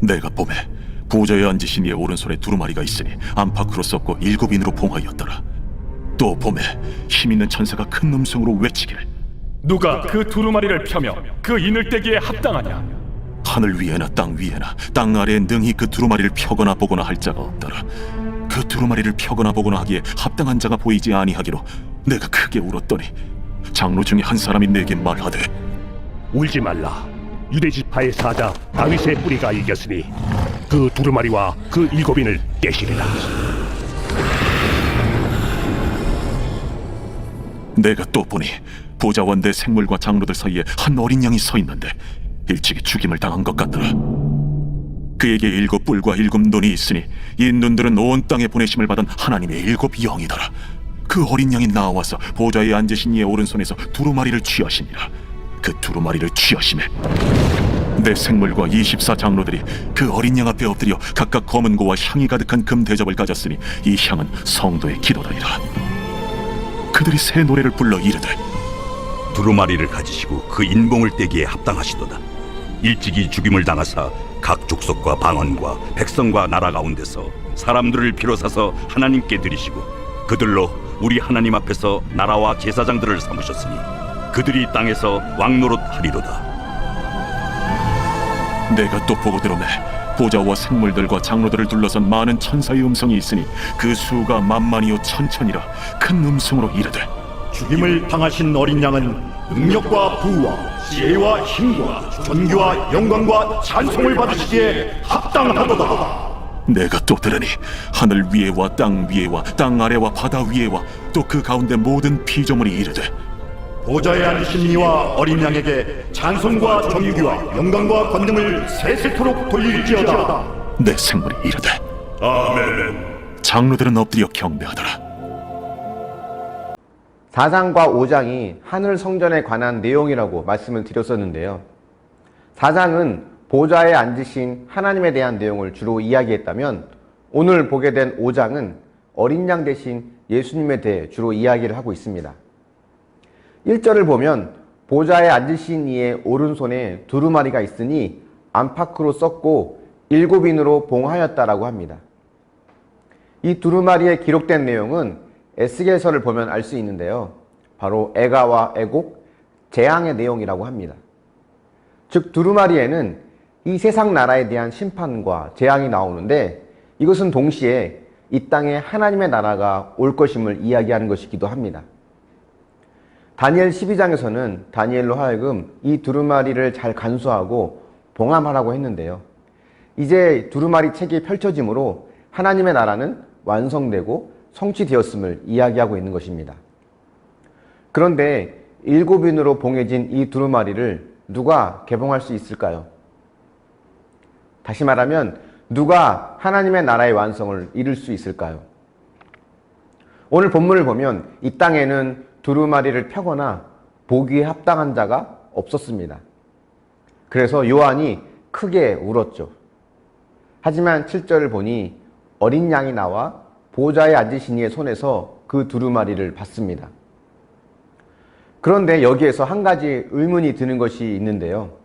내가 봄에 보좌에 앉으신 이의 오른손에 두루마리가 있으니 안팎으로 썩고 일곱 인으로 봉하였더라. 또 봄에 힘 있는 천사가 큰 음성으로 외치기를 누가 그 두루마리를 펴며 그 인을 떼기에 합당하냐? 하늘 위에나 땅 위에나 땅 아래에 능히 그 두루마리를 펴거나 보거나 할 자가 없더라. 그 두루마리를 펴거나 보거나 하기에 합당한 자가 보이지 아니하기로 내가 크게 울었더니 장로 중에 한 사람이 내게 말하되 울지 말라. 유대 지파의 사자 다윗의 뿌리가 이겼으니 그 두루마리와 그 일곱인을 깨시리라. 내가 또 보니 보좌원 대 생물과 장로들 사이에 한 어린 양이 서 있는데 일찍이 죽임을 당한 것 같더라. 그에게 일곱 뿔과 일곱 눈이 있으니 이 눈들은 온 땅에 보내심을 받은 하나님의 일곱 영이더라. 그 어린 양이 나와서 보좌에 앉으신 이의 오른손에서 두루마리를 취하시니라. 그 두루마리를 취하심에 내 생물과 24 장로들이 그 어린 양 앞에 엎드려 각각 검은 고와 향이 가득한 금 대접을 가졌으니 이 향은 성도의 기도더니라. 그들이 새 노래를 불러 이르되 두루마리를 가지시고 그 인봉을 떼기에 합당하시도다. 일찍이 죽임을 당하사 각 족속과 방언과 백성과 나라 가운데서 사람들을 비로사서 하나님께 드리시고 그들로 우리 하나님 앞에서 나라와 제사장들을 삼으셨으니 그들이 땅에서 왕노릇 하리로다. 내가 또 보고 들어매 보좌와 생물들과 장로들을 둘러선 많은 천사의 음성이 있으니 그 수가 만만이요 천천이라 큰 음성으로 이르되 죽임을 당하신 어린 양은 능력과 부와 지혜와 힘과 존귀와 영광과 찬송을 받으시기에 합당하도다. 내가 또 들으니 하늘 위에와 땅 위에와 땅 아래와 바다 위에와 또 그 가운데 모든 피조물이 이르되 보좌에 앉으신 이와 어린 양에게 찬송과 존귀와 영광과 권능을 세세토록 돌릴지어다. 내 생물이 이르되 아멘. 장로들은 엎드려 경배하더라 4장과 5장이 하늘 성전에 관한 내용이라고 말씀을 드렸었는데요. 4장은 보좌에 앉으신 하나님에 대한 내용을 주로 이야기했다면 오늘 보게 된 5장은 어린 양 대신 예수님에 대해 주로 이야기를 하고 있습니다. 1절을 보면 보좌에 앉으신 이의 오른손에 두루마리가 있으니 안팎으로 썼고 일곱인으로 봉하였다라고 합니다. 이 두루마리에 기록된 내용은 에스겔서를 보면 알 수 있는데요. 바로 애가와 애곡, 재앙의 내용이라고 합니다. 즉 두루마리에는 이 세상 나라에 대한 심판과 재앙이 나오는데 이것은 동시에 이 땅에 하나님의 나라가 올 것임을 이야기하는 것이기도 합니다. 다니엘 12장에서는 다니엘로 하여금 이 두루마리를 잘 간수하고 봉함하라고 했는데요. 이제 두루마리 책이 펼쳐짐으로 하나님의 나라는 완성되고 성취되었음을 이야기하고 있는 것입니다. 그런데 일곱인으로 봉해진 이 두루마리를 누가 개봉할 수 있을까요? 다시 말하면 누가 하나님의 나라의 완성을 이룰 수 있을까요? 오늘 본문을 보면 이 땅에는 두루마리를 펴거나 보기에 합당한 자가 없었습니다. 그래서 요한이 크게 울었죠. 하지만 7절을 보니 어린 양이 나와 보좌에 앉으신 이의 손에서 그 두루마리를 받습니다. 그런데 여기에서 한 가지 의문이 드는 것이 있는데요.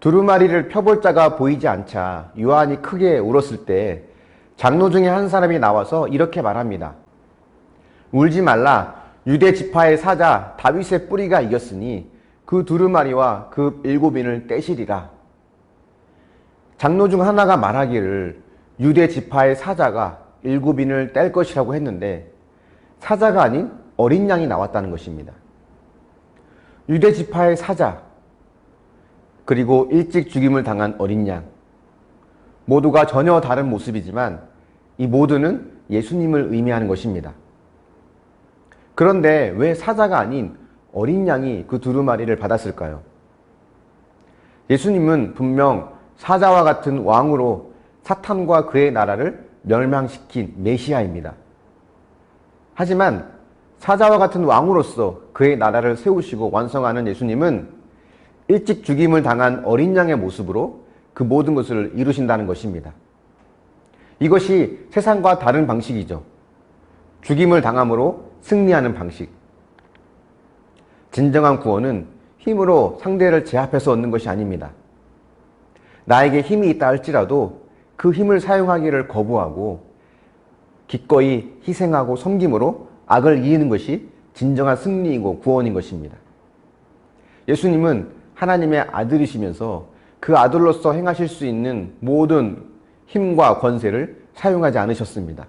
두루마리를 펴볼 자가 보이지 않자 요한이 크게 울었을 때 장로 중에 한 사람이 나와서 이렇게 말합니다. 울지 말라. 유대 지파의 사자 다윗의 뿌리가 이겼으니 그 두루마리와 그 일곱인을 떼시리라. 장로 중 하나가 말하기를 유대 지파의 사자가 일곱인을 뗄 것이라고 했는데 사자가 아닌 어린 양이 나왔다는 것입니다. 유대 지파의 사자 그리고 일찍 죽임을 당한 어린 양 모두가 전혀 다른 모습이지만 이 모두는 예수님을 의미하는 것입니다. 그런데 왜 사자가 아닌 어린 양이 그 두루마리를 받았을까요? 예수님은 분명 사자와 같은 왕으로 사탄과 그의 나라를 멸망시킨 메시아입니다. 하지만 사자와 같은 왕으로서 그의 나라를 세우시고 완성하는 예수님은 일찍 죽임을 당한 어린 양의 모습으로 그 모든 것을 이루신다는 것입니다. 이것이 세상과 다른 방식이죠. 죽임을 당함으로 승리하는 방식. 진정한 구원은 힘으로 상대를 제압해서 얻는 것이 아닙니다. 나에게 힘이 있다 할지라도 그 힘을 사용하기를 거부하고 기꺼이 희생하고 섬김으로 악을 이기는 것이 진정한 승리이고 구원인 것입니다. 예수님은 하나님의 아들이시면서 그 아들로서 행하실 수 있는 모든 힘과 권세를 사용하지 않으셨습니다.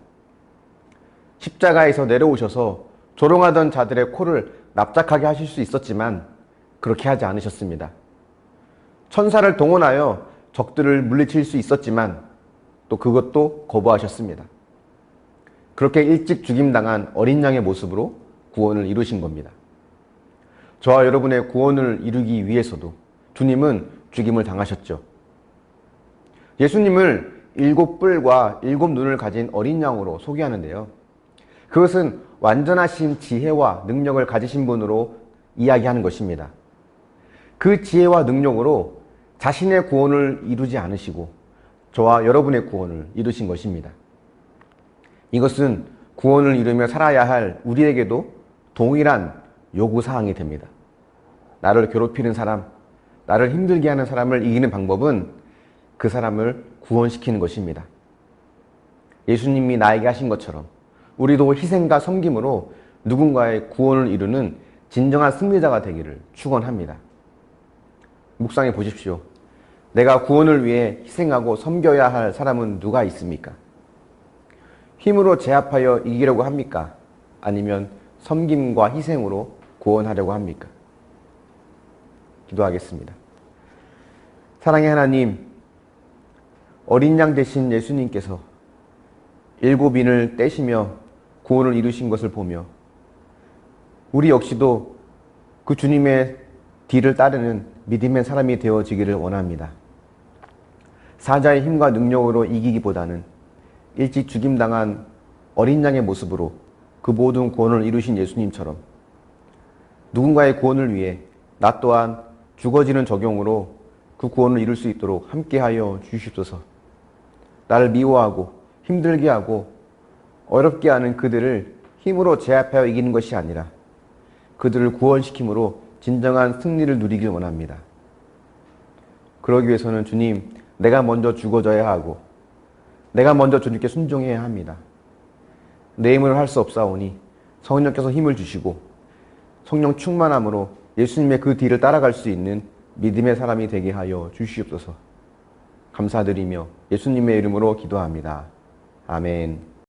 십자가에서 내려오셔서 조롱하던 자들의 코를 납작하게 하실 수 있었지만 그렇게 하지 않으셨습니다. 천사를 동원하여 적들을 물리칠 수 있었지만 또 그것도 거부하셨습니다. 그렇게 일찍 죽임당한 어린 양의 모습으로 구원을 이루신 겁니다. 저와 여러분의 구원을 이루기 위해서도 주님은 죽임을 당하셨죠. 예수님을 일곱 뿔과 일곱 눈을 가진 어린 양으로 소개하는데요. 그것은 완전하신 지혜와 능력을 가지신 분으로 이야기하는 것입니다. 그 지혜와 능력으로 자신의 구원을 이루지 않으시고 저와 여러분의 구원을 이루신 것입니다. 이것은 구원을 이루며 살아야 할 우리에게도 동일한 요구사항이 됩니다. 나를 괴롭히는 사람, 나를 힘들게 하는 사람을 이기는 방법은 그 사람을 구원시키는 것입니다. 예수님이 나에게 하신 것처럼 우리도 희생과 섬김으로 누군가의 구원을 이루는 진정한 승리자가 되기를 축원합니다. 묵상해 보십시오. 내가 구원을 위해 희생하고 섬겨야 할 사람은 누가 있습니까? 힘으로 제압하여 이기려고 합니까? 아니면 섬김과 희생으로 구원하려고 합니까? 기도하겠습니다. 사랑의 하나님, 어린 양 대신 예수님께서 일곱 인을 떼시며 구원을 이루신 것을 보며 우리 역시도 그 주님의 뒤를 따르는 믿음의 사람이 되어지기를 원합니다. 사자의 힘과 능력으로 이기기보다는 일찍 죽임당한 어린 양의 모습으로 그 모든 구원을 이루신 예수님처럼 누군가의 구원을 위해 나 또한 죽어지는 적용으로 그 구원을 이룰 수 있도록 함께하여 주시옵소서. 나를 미워하고 힘들게 하고 어렵게 하는 그들을 힘으로 제압하여 이기는 것이 아니라 그들을 구원시킴으로 진정한 승리를 누리길 원합니다. 그러기 위해서는 주님, 내가 먼저 죽어져야 하고 내가 먼저 주님께 순종해야 합니다. 내 힘으로 할 수 없사오니 성령께서 힘을 주시고 성령 충만함으로 예수님의 그 뒤를 따라갈 수 있는 믿음의 사람이 되게 하여 주시옵소서. 감사드리며 예수님의 이름으로 기도합니다. 아멘.